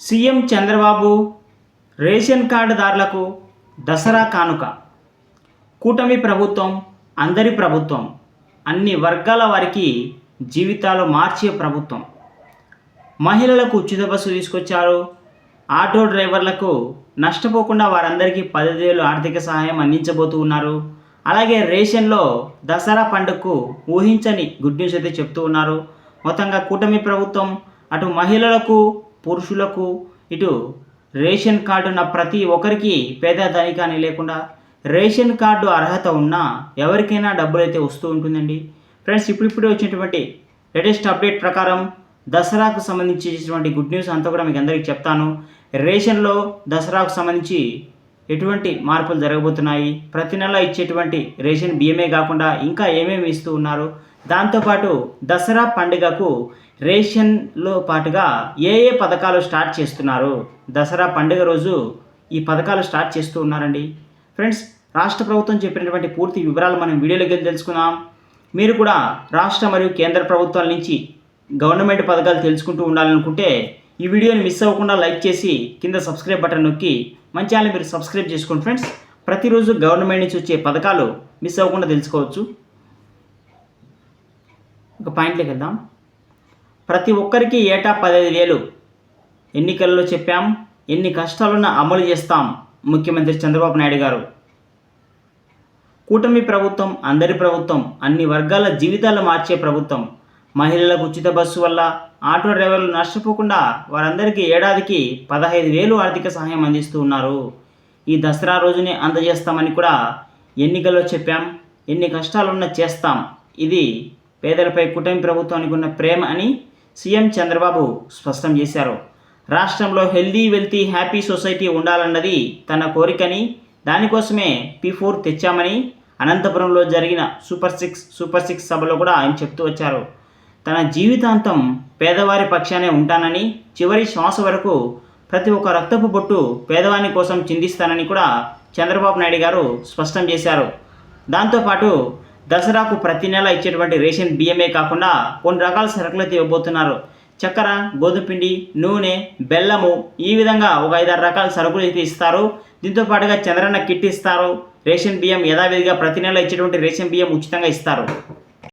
CM Chandrababu ration కార్డుదారులకు దసరా కానుక. కూటమి ప్రభుత్వం అందరి ప్రభుత్వం అన్ని వర్గాల వారికి జీవితాలు మార్చే ప్రభుత్వం. మహిళలకు ఉచిత బస్సు తీసుకొచ్చారు. ఆటో డ్రైవర్లకు నష్టపోకుండా వారందరికీ పదివేలు ఆర్థిక సహాయం అందించబోతూ ఉన్నారు. అలాగే రేషన్లో దసరా పండుగకు ఊహించని గుడ్ న్యూస్ అయితే చెప్తూ ఉన్నారు. మొత్తంగా కూటమి ప్రభుత్వం అటు మహిళలకు పురుషులకు ఇటు రేషన్ కార్డు ఉన్న ప్రతి ఒక్కరికి పేద ధనిక లేకుండా రేషన్ కార్డు అర్హత ఉన్నా ఎవరికైనా డబ్బులు అయితే వస్తూ ఉంటుందండి. ఫ్రెండ్స్ ఇప్పుడిప్పుడే వచ్చినటువంటి లేటెస్ట్ అప్డేట్ ప్రకారం దసరాకు సంబంధించినటువంటి గుడ్ న్యూస్ అంతా కూడా మీకు అందరికీ చెప్తాను. రేషన్లో దసరాకు సంబంధించి ఎటువంటి మార్పులు జరగబోతున్నాయి? ప్రతి నెల ఇచ్చేటువంటి రేషన్ బియ్యమే కాకుండా ఇంకా ఏమేమి ఇస్తూ ఉన్నారు? దాంతోపాటు దసరా పండుగకు రేషన్లో పాటుగా ఏ ఏ పథకాలు స్టార్ట్ చేస్తున్నారు? దసరా పండుగ రోజు ఈ పథకాలు స్టార్ట్ చేస్తూ ఉన్నారండి. ఫ్రెండ్స్ రాష్ట్ర ప్రభుత్వం చెప్పినటువంటి పూర్తి వివరాలు మనం వీడియోలోకి వెళ్ళి తెలుసుకుందాం. మీరు కూడా రాష్ట్ర మరియు కేంద్ర ప్రభుత్వాల నుంచి గవర్నమెంట్ పథకాలు తెలుసుకుంటూ ఉండాలనుకుంటే ఈ వీడియోని మిస్ అవ్వకుండా లైక్ చేసి కింద సబ్స్క్రైబ్ బటన్ నొక్కి మన ఛానల్ మీరు సబ్స్క్రైబ్ చేసుకోండి ఫ్రెండ్స్. ప్రతిరోజు గవర్నమెంట్ నుంచి వచ్చే పథకాలు మిస్ అవ్వకుండా తెలుసుకోవచ్చు. ఒక పాయింట్లోకి వెళ్దాం ప్రతి ఒక్కరికి ఏటా పదహైదు వేలు ఎన్నికల్లో చెప్పాం. ఎన్ని కష్టాలున్నా అమలు చేస్తాం ముఖ్యమంత్రి చంద్రబాబు నాయుడు గారు. కూటమి ప్రభుత్వం అందరి ప్రభుత్వం అన్ని వర్గాల జీవితాలు మార్చే ప్రభుత్వం. మహిళలకు ఉచిత బస్సు వల్ల ఆటో డ్రైవర్లు నష్టపోకుండా వారందరికీ ఏడాదికి పదహైదు వేలు ఆర్థిక సహాయం అందిస్తూ ఉన్నారు. ఈ దసరా రోజునే అందజేస్తామని కూడా ఎన్నికల్లో చెప్పాం. ఎన్ని కష్టాలున్నా చేస్తాం. ఇది పేదలపై కుటమి ప్రభుత్వానికి ఉన్న ప్రేమ అని సీఎం చంద్రబాబు స్పష్టం చేశారు. రాష్ట్రంలో హెల్దీ వెల్తీ హ్యాపీ సొసైటీ ఉండాలన్నది తన కోరికని దానికోసమే పి ఫోర్ తెచ్చామని అనంతపురంలో జరిగిన సూపర్ సిక్స్ సూపర్ సిక్స్ సభలో కూడా ఆయన చెప్తూ వచ్చారు. తన జీవితాంతం పేదవారి పక్షానే ఉంటానని చివరి శ్వాస వరకు ప్రతి ఒక్క రక్తపు బొట్టు పేదవాని కోసం చిందిస్తానని కూడా చంద్రబాబు నాయుడు గారు స్పష్టం చేశారు. దాంతోపాటు దసరాకు ప్రతి నెల ఇచ్చేటువంటి రేషన్ బియ్యమే కాకుండా కొన్ని రకాల సరుకులు అయితే ఇవ్వబోతున్నారు చక్కెర గోధుమ పిండి నూనె బెల్లము ఈ విధంగా ఒక ఐదారు రకాల సరుకులు అయితే ఇస్తారు. దీంతో పాటుగా చంద్రన్న కిట్ ఇస్తారు. రేషన్ బియ్యం యథావిధిగా ప్రతి నెల ఇచ్చేటువంటి రేషన్ బియ్యం ఉచితంగా ఇస్తారు.